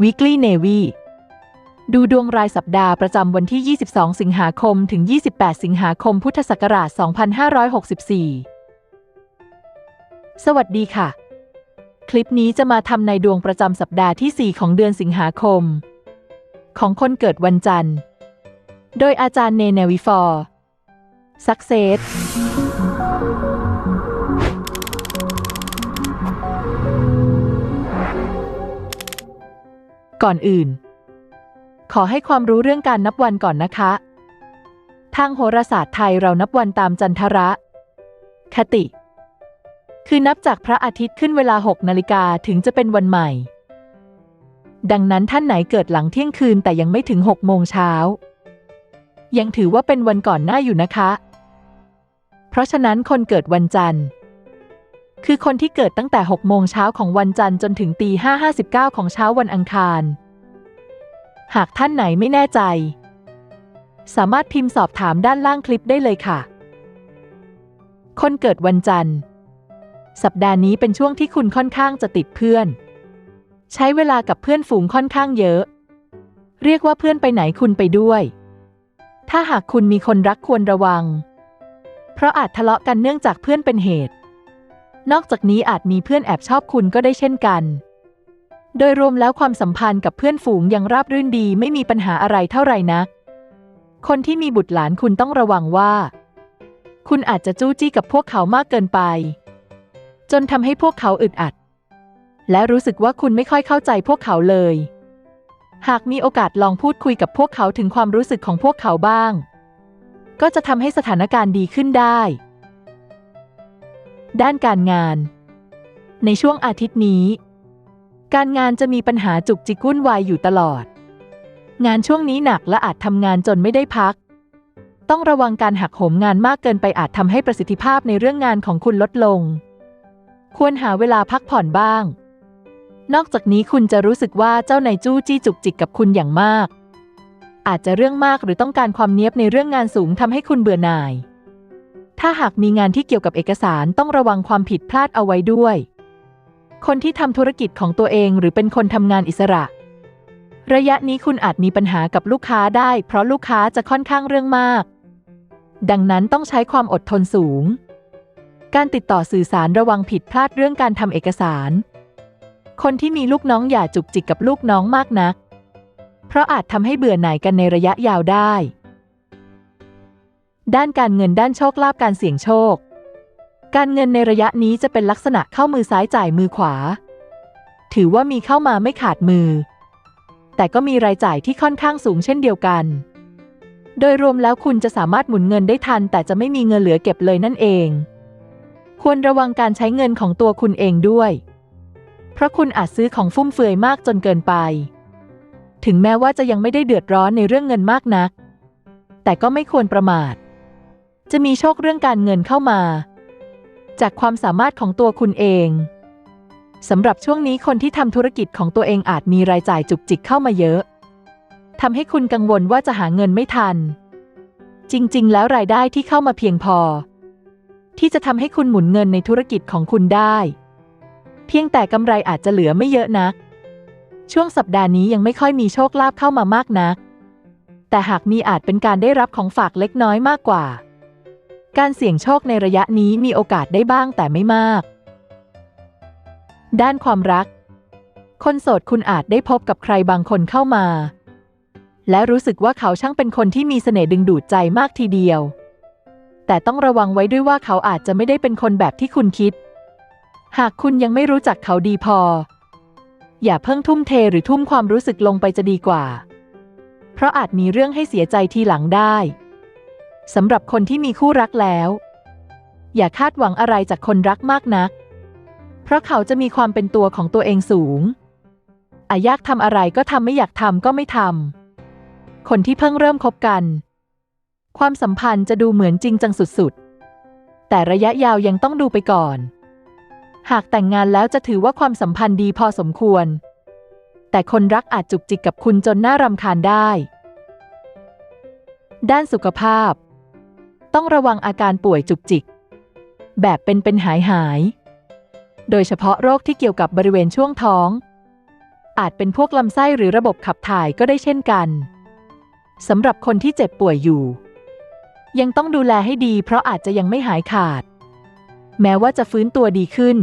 Weekly Navy ดูดวงรายสัปดาห์ประจำวันที่ 22 สิงหาคม ถึง 28 สิงหาคม พุทธศักราช 2564 สวัสดีค่ะ คลิปนี้จะมาทำในดวงประจำสัปดาห์ที่ 4 ของเดือนสิงหาคม ของคนเกิดวันจันทร์ โดยอาจารย์เนเนวิฟอร์ Success ก่อนอื่น ขอให้ความรู้เรื่องการนับวันก่อนนะคะ ทางโหราศาสตร์ไทยเรานับวันตามจันทระ คติ คือนับจากพระอาทิตย์ขึ้นเวลา 6 นาฬิกาถึงจะเป็นวันใหม่ ดังนั้นท่านไหนเกิดหลังเที่ยงคืนแต่ยังไม่ถึง 6 โมงเช้า ยังถือว่าเป็นวันก่อนหน้าอยู่นะคะ เพราะฉะนั้นคนเกิดวันจันทร์ คือคนที่เกิดตั้งแต่ 6 โมงเช้าของวันจันทร์จนถึงตี5 59 ของเช้าวันอังคาร หากท่านไหนไม่แน่ใจ สามารถพิมพ์สอบถามด้านล่างคลิปได้เลยค่ะ คนเกิดวันจันทร์ สัปดาห์นี้เป็นช่วงที่คุณค่อนข้างจะติดเพื่อน ใช้เวลากับเพื่อนฝูงค่อนข้างเยอะ เรียกว่าเพื่อนไปไหนคุณไปด้วย ถ้าหากคุณมีคนรักควรระวัง เพราะอาจทะเลาะกันเนื่องจากเพื่อนเป็นเหตุ นอกจากนี้อาจมีเพื่อนแอบชอบคุณก็ได้เช่นกัน โดยรวมแล้วความสัมพันธ์กับเพื่อนฝูงยังราบรื่นดีไม่มีปัญหาอะไรเท่าไหร่นัก คนที่มีบุตรหลานคุณต้องระวังว่า คุณอาจจะจู้จี้กับพวกเขามากเกินไป จนทำให้พวกเขาอึดอัด และรู้สึกว่าคุณไม่ค่อยเข้าใจพวกเขาเลย หากมีโอกาสลองพูดคุยกับพวกเขาถึงความรู้สึกของพวกเขาบ้าง ก็จะทำให้สถานการณ์ดีขึ้นได้ ด้านการงาน ในช่วงอาทิตย์นี้ การงานจะมีปัญหาจุกจิกวุ่นวายอยู่ตลอด งานช่วงนี้หนักและอาจทำงานจนไม่ได้พัก ต้องระวังการหักโหมงานมากเกินไปอาจทำให้ประสิทธิภาพในเรื่องงานของคุณลดลง ควรหาเวลาพักผ่อนบ้าง นอกจากนี้คุณจะรู้สึกว่าเจ้านายจู้จี้จุกจิกกับคุณอย่างมาก อาจจะเรื่องมากหรือต้องการความเนียบในเรื่องงานสูงทำให้คุณเบื่อหน่าย ถ้าหากมีงานที่เกี่ยวกับเอกสารต้องระวังความผิดพลาดเอาไว้ด้วย คนที่ทำธุรกิจของตัวเองหรือเป็นคนทำงานอิสระ ระยะนี้คุณอาจมีปัญหากับลูกค้าได้ เพราะลูกค้าจะค่อนข้างเรื่องมาก ดังนั้นต้องใช้ความอดทนสูง การติดต่อสื่อสารระวังผิดพลาดเรื่องการทำเอกสาร คนที่มีลูกน้องอย่าจุกจิกกับลูกน้องมากนัก เพราะอาจทำให้เบื่อหน่ายกันในระยะยาวได้ ด้านการเงินด้านโชคลาภการเสี่ยงโชค การเงินในระยะนี้จะเป็นลักษณะเข้ามือซ้ายจ่ายมือขวา ถือว่ามีเข้ามาไม่ขาดมือ แต่ก็มีรายจ่ายที่ค่อนข้างสูงเช่นเดียวกัน โดยรวมแล้วคุณจะสามารถหมุนเงินได้ทัน แต่จะไม่มีเงินเหลือเก็บเลยนั่นเอง ควรระวังการใช้เงินของตัวคุณเองด้วย เพราะคุณอาจซื้อของฟุ่มเฟือยมากจนเกินไป ถึงแม้ว่าจะยังไม่ได้เดือดร้อนในเรื่องเงินมากนัก แต่ก็ไม่ควรประมาท จะมีโชคเรื่องการเงินเข้ามา จากความสามารถของตัวคุณเองสำหรับช่วงนี้คนที่ทำธุรกิจของตัวเองอาจมีรายจ่ายจุกจิกเข้ามาเยอะทำให้คุณกังวลว่าจะหาเงินไม่ทัน จริง ๆ แล้วรายได้ที่เข้ามาเพียงพอ ที่จะทำให้คุณหมุนเงินในธุรกิจของคุณได้ เพียงแต่กำไรอาจจะเหลือไม่เยอะนัก ช่วงสัปดาห์นี้ยังไม่ค่อยมีโชคลาภเข้ามามากนัก แต่หากมีอาจเป็นการได้รับของฝากเล็กน้อยมากกว่า การเสี่ยงโชคในระยะนี้มีโอกาสได้บ้างแต่ไม่มาก ด้านความรัก คนโสดคุณอาจได้พบกับใครบางคนเข้ามา และรู้สึกว่าเขาช่างเป็นคนที่มีเสน่ห์ดึงดูดใจมากทีเดียว แต่ต้องระวังไว้ด้วยว่าเขาอาจจะไม่ได้เป็นคนแบบที่คุณคิด หากคุณยังไม่รู้จักเขาดีพอ อย่าเพิ่งทุ่มเทหรือทุ่มความรู้สึกลงไปจะดีกว่า เพราะอาจมีเรื่องให้เสียใจทีหลังได้ สำหรับคนที่มีคู่รักแล้ว อย่าคาดหวังอะไรจากคนรักมากนัก เพราะเขาจะมีความเป็นตัวของตัวเองสูงอาอยากทำอะไรก็ทำไม่อยากทำก็ไม่ทำคนที่เพิ่งเริ่มคบกัน ความสัมพันธ์จะดูเหมือนจริงจังสุดๆ แต่ระยะยาวยังต้องดูไปก่อน หากแต่งงานแล้วจะถือว่าความสัมพันธ์ดีพอสมควร แต่คนรักอาจจุกจิกกับคุณจนน่ารำคาญได้ ด้านสุขภาพ ต้องระวังอาการป่วยจุกจิก แบบเป็นเป็นหายหาย โดยเฉพาะโรคที่เกี่ยวกับบริเวณช่วงท้อง อาจเป็นพวกลำไส้หรือระบบขับถ่ายก็ได้เช่นกันสำหรับคนที่เจ็บป่วยอยู่ ยังต้องดูแลให้ดีเพราะอาจจะยังไม่หายขาด แม้ว่าจะฟื้นตัวดีขึ้น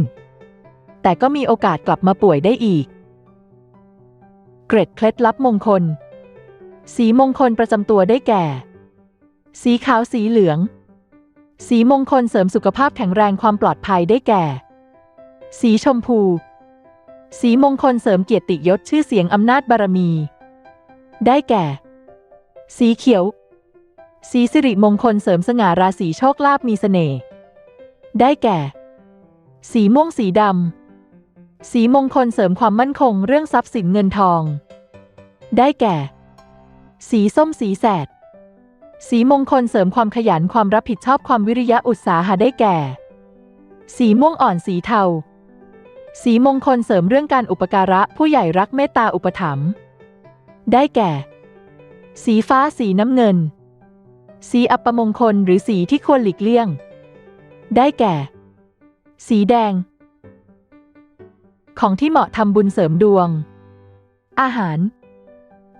แต่ก็มีโอกาสกลับมาป่วยได้อีก เกร็ดเคล็ดลับมงคล สีมงคลประจำตัวได้แก่ สีขาวสีเหลือง สีมงคลเสริมสุขภาพแข็งแรงความปลอดภัยได้แก่ สีชมพู สีมงคลเสริมเกียรติยศชื่อเสียงอำนาจบารมี ได้แก่ สีเขียว สีสิริมงคลเสริมสง่าราศีโชคลาภมีเสน่ห์ได้แก่ สีม่วงสีดำสีมงคลเสริมความมั่นคงเรื่องทรัพย์สินเงินทอง ได้แก่ สีส้มสีแสด สีมงคลเสริมความขยันความรับผิดชอบความวิริยะอุตสาหะได้แก่ สีม่วงอ่อนสีเทา สีมงคลเสริมเรื่องการอุปการะผู้ใหญ่รักเมตตาอุปถัมภ์ได้แก่ สีฟ้าสีน้ำเงิน สีอัปมงคลหรือสีที่ควรหลีกเลี่ยง ได้แก่ สีแดง ของที่เหมาะทำบุญเสริมดวง อาหาร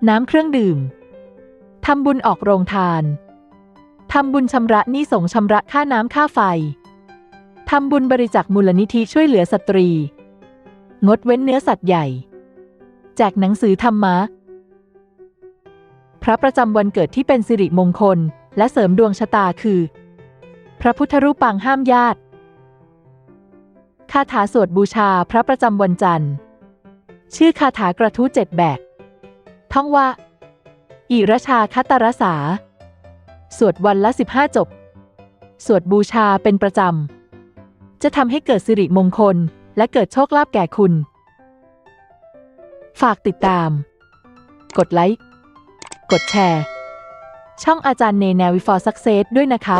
น้ำเครื่องดื่ม ทำบุญออกโรงทาน ทำบุญชำระหนี้สงชำระค่าน้ำค่าไฟ ทำบุญบริจาคมูลนิธิช่วยเหลือสตรี งดเว้นเนื้อสัตว์ใหญ่ แจกหนังสือธรรมะ พระประจำวันเกิดที่เป็นสิริมงคล และเสริมดวงชะตาคือ พระพุทธรูปปางห้ามญาติ คาถาสวดบูชาพระประจำวันจันทร์ ชื่อคาถากระทู้เจ็ดแบกท่องว่า อิรชาคตตรสา สวดวันละ15จบ สวดบูชาเป็นประจำ จะทำให้เกิดสิริมงคลและเกิดโชคลาภแก่คุณ ฝากติดตาม กดไลค์ กดแชร์ ช่องอาจารย์เนแนวิฟอร์ซักเซสด้วยนะคะ